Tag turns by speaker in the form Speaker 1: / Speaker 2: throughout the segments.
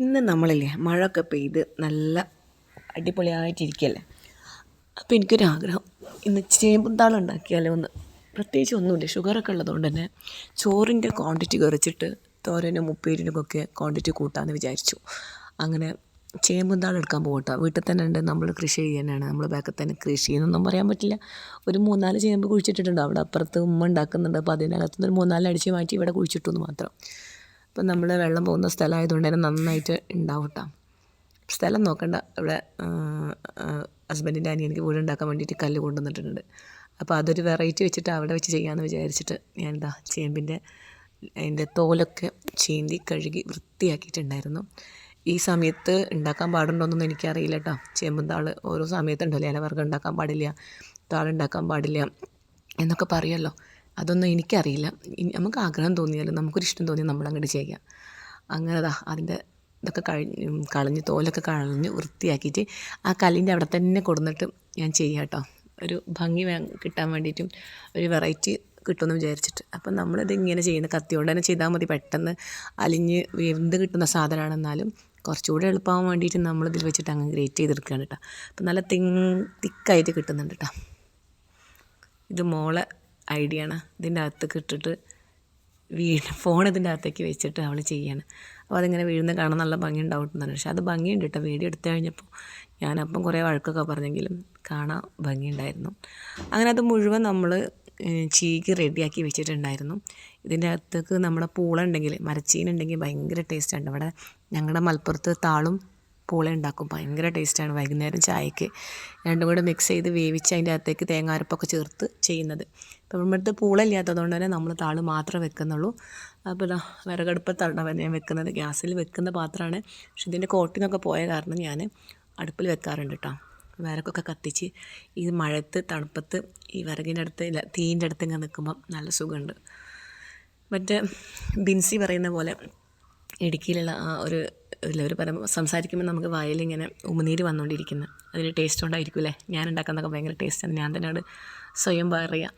Speaker 1: ഇന്ന് നമ്മളില്ലേ മഴയൊക്കെ പെയ്ത് നല്ല അടിപൊളിയായിട്ടിരിക്കുകയല്ലേ അപ്പോൾ എനിക്കൊരാഗ്രഹം. ഇന്ന് ചേമ്പുന്താളം ഉണ്ടാക്കിയാലോ ഒന്ന് പ്രത്യേകിച്ച് ഒന്നുമില്ല ഷുഗറൊക്കെ ഉള്ളതുകൊണ്ട് തന്നെ ചോറിന്റെ ക്വാണ്ടിറ്റി കുറച്ചിട്ട് തോരനും ഉപ്പേരിനും ഒക്കെ ക്വാണ്ടിറ്റി കൂട്ടാമെന്ന് വിചാരിച്ചു. അങ്ങനെ ചേമ്പുന്താളം എടുക്കാൻ പോകട്ടോ വീട്ടിൽ തന്നെ ഉണ്ട് നമ്മൾ കൃഷി ചെയ്യാനാണ്. നമ്മൾ ബാക്കിൽ തന്നെ കൃഷി എന്നൊന്നും പറയാൻ പറ്റില്ല. ഒരു മൂന്നാൽ ചേമ്പ് കുഴിച്ചിട്ടിട്ടുണ്ട്. അവിടെ അപ്പുറത്ത് ഉമ്മ ഉണ്ടാക്കുന്നുണ്ട്. അപ്പോൾ അതിനകത്തുനിന്ന് ഒരു മൂന്നാൽ അടിച്ച് മാറ്റി ഇവിടെ കുഴിച്ചിട്ടു എന്ന് മാത്രം. അപ്പം നമ്മൾ വെള്ളം പോകുന്ന സ്ഥലമായതുകൊണ്ട് തന്നെ നന്നായിട്ട് ഉണ്ടാവും കേട്ടോ സ്ഥലം നോക്കണ്ട. ഇവിടെ ഹസ്ബൻഡിന്റെ അനിയനിക്ക് വീടുണ്ടാക്കാൻ വേണ്ടിയിട്ട് കല്ല് കൊണ്ടുവന്നിട്ടുണ്ട്. അപ്പോൾ അതൊരു വെറൈറ്റി വെച്ചിട്ട് അവിടെ വെച്ച് ചെയ്യാമെന്ന് വിചാരിച്ചിട്ട് ഞാൻ എന്താ ചേമ്പിന്റെ അതിന്റെ തോലൊക്കെ ചീന്തി കഴുകി വൃത്തിയാക്കിയിട്ടുണ്ടായിരുന്നു. ഈ സമയത്ത് ഉണ്ടാക്കാൻ പാടുണ്ടോയെന്നൊന്നും എനിക്കറിയില്ല കേട്ടോ ചേമ്പും താൾ ഓരോ സമയത്തുണ്ടല്ലോ. ഇലവർഗം ഉണ്ടാക്കാൻ പാടില്ല താളുണ്ടാക്കാൻ പാടില്ല എന്നൊക്കെ പറയുമല്ലോ അതൊന്നും എനിക്കറിയില്ല. നമുക്ക് ആഗ്രഹം തോന്നിയാലും നമുക്കൊരിഷ്ടം തോന്നിയാൽ നമ്മളങ്ങോട്ട് ചെയ്യാം. അങ്ങനെ ദാ അതിന്റെ ഇതൊക്കെ കഴിഞ്ഞ് കളഞ്ഞ് തോലൊക്കെ കളഞ്ഞ് വൃത്തിയാക്കിയിട്ട് ആ കല്ലിന്റെ അവിടെ തന്നെ കൊടുന്നിട്ട് ഞാൻ ചെയ്യാം കേട്ടോ ഒരു ഭംഗി കിട്ടാൻ വേണ്ടിയിട്ടും ഒരു വെറൈറ്റി കിട്ടുമെന്ന് വിചാരിച്ചിട്ട്. അപ്പം നമ്മളിത് ഇങ്ങനെ ചെയ്യുന്ന കത്തിയോണ്ട് തന്നെ ചെയ്താൽ മതി. പെട്ടെന്ന് അലിഞ്ഞ് വെന്ത് കിട്ടുന്ന സാധനമാണെന്നാലും കുറച്ചുകൂടെ എളുപ്പമാകാൻ വേണ്ടിയിട്ട് നമ്മളിതിൽ വെച്ചിട്ട് അങ്ങ് ഗ്രേറ്റ് ചെയ്തെടുക്കുകയാണ് കേട്ടോ അപ്പം നല്ല തിങ് തിക്കായിട്ട് കിട്ടുന്നുണ്ട് കേട്ടോ ഇത് മോളെ ഐഡിയ ആണ് ഇതിന്റെ അകത്തേക്ക് ഇട്ടിട്ട് വീ ഫോൺ ഇതിന്റെ അകത്തേക്ക് വെച്ചിട്ട് അവൾ ചെയ്യാണ്. അപ്പോൾ അതിങ്ങനെ വീഴുന്ന കാണാൻ നല്ല ഭംഗി ഉണ്ടാവും പക്ഷേ അത് ഭംഗിയുണ്ട് കേട്ടോ. വീഡിയോ എടുത്തു കഴിഞ്ഞപ്പോൾ ഞാനപ്പം കുറേ വഴക്കൊക്കെ പറഞ്ഞെങ്കിലും കാണാൻ ഭംഗിയുണ്ടായിരുന്നു. അങ്ങനെ അത് മുഴുവൻ നമ്മൾ ചീകി റെഡിയാക്കി വെച്ചിട്ടുണ്ടായിരുന്നു. ഇതിന്റെ അകത്തേക്ക് നമ്മുടെ പൂളുണ്ടെങ്കിൽ മരച്ചീനുണ്ടെങ്കിൽ ഭയങ്കര ടേസ്റ്റാണ്. അവിടെ ഞങ്ങളുടെ മലപ്പുറത്ത് താളും പൂള ഉണ്ടാക്കും. ഭയങ്കര ടേസ്റ്റാണ് വൈകുന്നേരം ചായക്ക്. രണ്ടും കൂടെ മിക്സ് ചെയ്ത് വേവിച്ച് അതിന്റെ അകത്തേക്ക് തേങ്ങാരപ്പൊക്കെ ചേർത്ത് ചെയ്യുന്നത്. ഇപ്പം നമ്മുടെ അടുത്ത് പൂള ഇല്ലാത്തതുകൊണ്ട് തന്നെ നമ്മൾ താൾ മാത്രമേ വെക്കുന്നുള്ളൂ. അപ്പോൾ വിറകടുപ്പത്താണ് ഞാൻ വെക്കുന്നത്. ഗ്യാസിൽ വെക്കുന്ന പാത്രമാണ്. പക്ഷെ ഇതിന്റെ കോട്ടിങ്ങൊക്കെ പോയ കാരണം ഞാൻ അടുപ്പിൽ വെക്കാറുണ്ട് കേട്ടോ വിറകൊക്കെ കത്തിച്ച് ഈ മഴത്ത് തണുപ്പത്ത് ഈ വിറകിന്റെ അടുത്ത് തീന്റെ അടുത്ത് ഇങ്ങനെ നിൽക്കുമ്പം നല്ല സുഖമുണ്ട്. മറ്റേ ബിൻസി പറയുന്ന പോലെ ഇടുക്കിയിലുള്ള ആ ഒരു ഇല്ല പറയുമ്പോൾ സംസാരിക്കുമ്പോൾ നമുക്ക് വായിലിങ്ങനെ ഉമിനീര് വന്നുകൊണ്ടിരിക്കുന്നത് അതിന് ടേസ്റ്റ് ഉണ്ടായിരിക്കും അല്ലേ? ഞാൻ ഉണ്ടാക്കുന്നതൊക്കെ ഭയങ്കര ടേസ്റ്റാണ് ഞാൻ തന്നെ അത് സ്വയം പറയുക.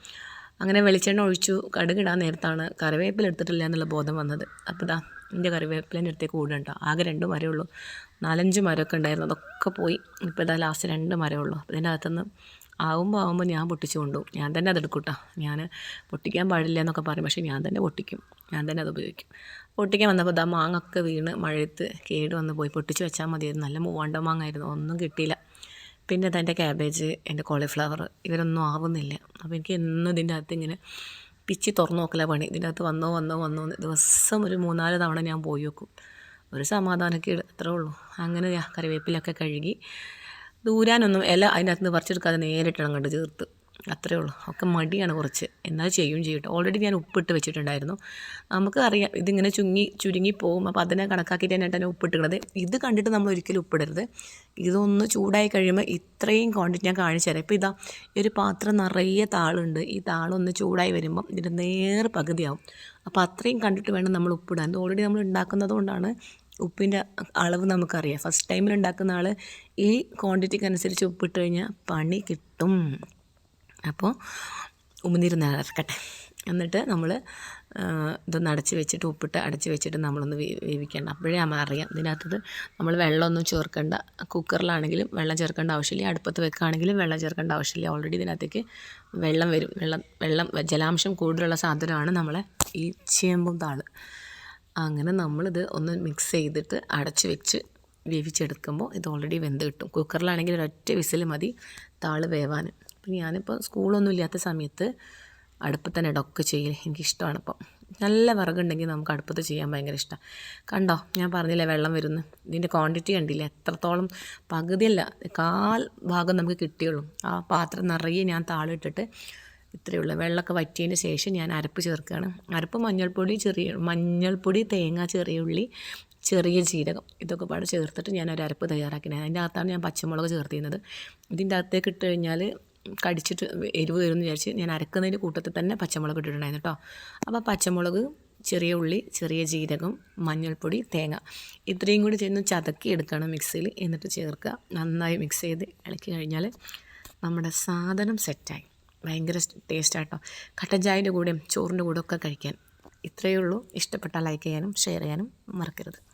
Speaker 1: അങ്ങനെ വെളിച്ചെണ്ണ ഒഴിച്ചു കടുകിടാൻ നേരത്താണ് കറിവേപ്പില എടുത്തിട്ടില്ല എന്നുള്ള ബോധം വന്നത്. അപ്പോൾ ഇതാ എന്റെ കറിവേപ്പിലേന്റെ അടുത്തേക്ക് കൂടുണ്ടോ ആകെ രണ്ട് മരമേ ഉള്ളൂ. നാലഞ്ച് മരമൊക്കെ ഉണ്ടായിരുന്നു. അതൊക്കെ പോയി. ഇപ്പോൾ ഇതാ ലാസ്റ്റ് രണ്ട് മരമേ ഉള്ളൂ. അപ്പോൾ ഇതിന്റെ അകത്തുനിന്ന് ആവുമ്പോൾ ആവുമ്പോൾ ഞാൻ പൊട്ടിച്ചു കൊണ്ടുപോകും ഞാൻ തന്നെ അതെടുക്കൂട്ടോ. ഞാൻ പൊട്ടിക്കാൻ പാടില്ല എന്നൊക്കെ പറയും. പക്ഷേ ഞാൻ തന്നെ പൊട്ടിക്കും. ഞാൻ തന്നെ അത് ഉപയോഗിക്കും. പൊട്ടിക്കാൻ വന്നപ്പോൾ ദാ മാങ്ങൊക്കെ വീണ് മഴയത്ത് കേട് വന്ന് പോയി. പൊട്ടിച്ച് വെച്ചാൽ മതിയായിരുന്നു. നല്ല മൂവാണ്ട മാങ്ങായിരുന്നു. ഒന്നും കിട്ടിയില്ല. പിന്നെ അതെന്റെ ക്യാബേജ് എന്റെ കോളിഫ്ലവർ ഇവരൊന്നും ആവുന്നില്ല. അപ്പോൾ എനിക്ക് എന്നും ഇതിന്റെ അകത്ത് ഇങ്ങനെ പിച്ചി തുറന്നു നോക്കല പണി. ഇതിന്റെ അകത്ത് വന്നോ വന്നോ വന്നോ ദിവസം ഒരു മൂന്നാൽ തവണ ഞാൻ പോയി നോക്കും ഒരു സമാധാനമൊക്കെ അത്രേ ഉള്ളൂ. അങ്ങനെ കറിവേപ്പിലൊക്കെ കഴുകി ദൂരാനൊന്നും ഇല അതിനകത്ത് നിന്ന് പറിച്ചെടുക്കാതെ നേരിട്ട് അങ്ങോട്ട് ചേർത്ത്. അത്രേ ഉള്ളൂ. ഒക്കെ മടിയാണ് കുറച്ച്. എന്നാൽ ചെയ്യും ചെയ്യട്ടെ ഓൾറെഡി ഞാൻ ഉപ്പിട്ട് വെച്ചിട്ടുണ്ടായിരുന്നു. നമുക്ക് അറിയാം. ഇതിങ്ങനെ ചുങ്ങി ചുരുങ്ങി പോകും. അപ്പോൾ അതിനെ കണക്കാക്കിയിട്ട് തന്നെ തന്നെ ഉപ്പിട്ടുള്ളത് ഇത് കണ്ടിട്ട് നമ്മൾ ഒരിക്കലും ഉപ്പിടരുത്. ഇതൊന്ന് ചൂടായി കഴിയുമ്പോൾ ഇത്രയും ക്വാണ്ടിറ്റി ഞാൻ കാണിച്ചു തരാം. ഇപ്പോൾ ഇതാ ഈ ഒരു പാത്രം നിറയെ താളുണ്ട്. ഈ താളൊന്ന് ചൂടായി വരുമ്പം ഇതിന്റെ നേർ പകുതിയാവും. അപ്പോൾ അത്രയും കണ്ടിട്ട് വേണം നമ്മൾ ഉപ്പിടാൻ. ഇത് ഓൾറെഡി നമ്മൾ ഉണ്ടാക്കുന്നത് കൊണ്ടാണ് ഉപ്പിന്റെ അളവ് നമുക്കറിയാം. ഫസ്റ്റ് ടൈമിൽ ഉണ്ടാക്കുന്ന ആൾ ഈ ക്വാണ്ടിറ്റിക്ക് അനുസരിച്ച് ഉപ്പിട്ട് കഴിഞ്ഞാൽ പണി കിട്ടും. അപ്പോൾ ഉമിനീര് നിറക്കട്ടെ എന്നിട്ട് നമ്മൾ ഇതൊന്ന് അടച്ച് വെച്ചിട്ട് ഉപ്പിട്ട് അടച്ച് വെച്ചിട്ട് നമ്മളൊന്ന് വേവിക്കണം. അപ്പോഴേ നമ്മൾ അറിയാം. ഇതിനകത്തത് നമ്മൾ വെള്ളമൊന്നും ചേർക്കേണ്ട. കുക്കറിലാണെങ്കിലും വെള്ളം ചേർക്കേണ്ട ആവശ്യമില്ല. അടുപ്പത്ത് വെക്കുകയാണെങ്കിലും വെള്ളം ചേർക്കേണ്ട ആവശ്യമില്ല. ഓൾറെഡി ഇതിനകത്തേക്ക് വെള്ളം വരും. വെള്ളം വെള്ളം ജലാംശം കൂടുതലുള്ള സാധനമാണ് നമ്മളെ ഈ ചേമ്പും താൾ. അങ്ങനെ നമ്മളിത് ഒന്ന് മിക്സ് ചെയ്തിട്ട് അടച്ച് വെച്ച് വേവിച്ചെടുക്കുമ്പോൾ ഇത് ഓൾറെഡി വെന്ത് കിട്ടും. കുക്കറിലാണെങ്കിൽ ഒരൊറ്റ വിസിൽ മതി താൾ വേവാൻ. അപ്പം ഞാനിപ്പോൾ സ്കൂളൊന്നും ഇല്ലാത്ത സമയത്ത് അടുപ്പത്ത് തന്നെ ഇടമൊക്കെ ചെയ്യൽ എനിക്കിഷ്ടമാണ് അപ്പം നല്ല വിറകുണ്ടെങ്കിൽ നമുക്ക് അടുപ്പത്ത് ചെയ്യാൻ ഭയങ്കര ഇഷ്ടമാണ് കണ്ടോ? ഞാൻ പറഞ്ഞില്ലേ വെള്ളം വരുന്നു. ഇതിന്റെ ക്വാണ്ടിറ്റി കണ്ടില്ല? എത്രത്തോളം പകുതിയല്ല കാൽ ഭാഗം നമുക്ക് കിട്ടിയുള്ളൂ. ആ പാത്രം നിറയെ ഞാൻ താളിട്ടിട്ട് ഇത്രയേ ഉള്ളൂ വെള്ളമൊക്കെ വറ്റിയതിന് ശേഷം ഞാൻ അരപ്പ് ചേർക്കുകയാണ്. അരപ്പ് മഞ്ഞൾപ്പൊടി ചെറിയ മഞ്ഞൾപ്പൊടി തേങ്ങ ചെറിയ ഉള്ളി ചെറിയ ജീരകം ഇതൊക്കെ പാടെ ചേർത്തിട്ട് ഞാൻ ഒരു അരപ്പ് തയ്യാറാക്കിയത് അതിന്റെ അകത്താണ് ഞാൻ പച്ചമുളക് ചേർത്തിരുന്നത്. ഇതിന്റെ അകത്തേക്ക് ഇട്ട് കഴിഞ്ഞാൽ കടിച്ചിട്ട് എരിവ് വരുമെന്ന് വിചാരിച്ച് ഞാൻ അരക്കുന്നതിന്റെ കൂട്ടത്തിൽ തന്നെ പച്ചമുളക് ഇട്ടിട്ടുണ്ടായിരുന്നു കേട്ടോ. അപ്പോൾ പച്ചമുളക് ചെറിയ ഉള്ളി ചെറിയ ജീരകം മഞ്ഞൾപ്പൊടി തേങ്ങ ഇത്രയും കൂടി ചെന്ന് ചതക്കി എടുക്കണം മിക്സിയിൽ എന്നിട്ട് ചേർക്കുക. നന്നായി മിക്സ് ചെയ്ത് ഇളക്കി കഴിഞ്ഞാൽ നമ്മുടെ സാധനം സെറ്റായി ഭയങ്കര ടേസ്റ്റാട്ടോ. കട്ടൻ ചായന്റെ കൂടെയും ചോറിന്റെ കൂടെ ഒക്കെ കഴിക്കാൻ ഇത്രയേ ഉള്ളൂ. ഇഷ്ടപ്പെട്ടാൽ ലൈക്ക് ചെയ്യാനും ഷെയർ ചെയ്യാനും മറക്കരുത്.